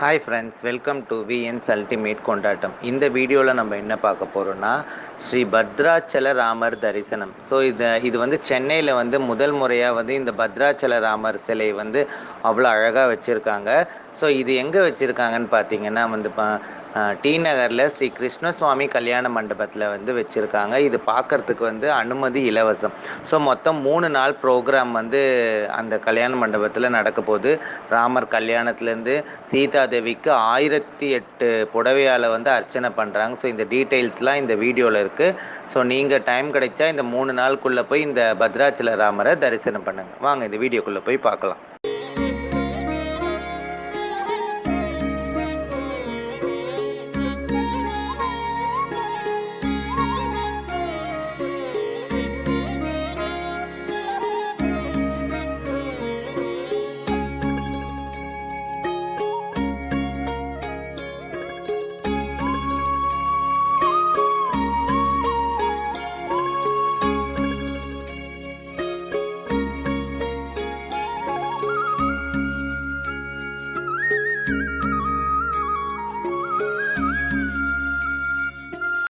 Hi friends welcome to VNS ultimate கொண்டாட்டம் இந்த வீடியோவில் நம்ம என்ன பார்க்க போகிறோம்னா ஸ்ரீ பத்ராச்சல ராமர் தரிசனம். ஸோ இது இது வந்து சென்னையில் வந்து முதல் முறையாக வந்து இந்த பத்ராச்சல ராமர் சிலை வந்து அவ்வளோ அழகாக வச்சுருக்காங்க. ஸோ இது எங்கே வச்சுருக்காங்கன்னு பார்த்தீங்கன்னா வந்து பா டி நகரில் ஸ்ரீ கிருஷ்ணசுவாமி கல்யாண மண்டபத்தில் வந்து வச்சுருக்காங்க. இது பார்க்கறதுக்கு வந்து அனுமதி இலவசம். ஸோ மொத்தம் மூணு நாள் ப்ரோக்ராம் வந்து அந்த கல்யாண மண்டபத்தில் நடக்க போகுது. ராமர் கல்யாணத்துலேருந்து சீதா சீதாதேவிக்கு ஆயிரத்தி எட்டு புடவையால் வந்து அர்ச்சனை பண்ணுறாங்க ஸோ இந்த டீட்டெயில்ஸ்லாம் இந்த வீடியோவில் இருக்குது ஸோ நீங்கள் டைம் கிடைச்சா இந்த மூணு நாளுக்குள்ளே போய் இந்த பத்ராச்சல ராமரை தரிசனம் பண்ணுங்கள் வாங்க இந்த வீடியோக்குள்ளே போய் பார்க்கலாம்.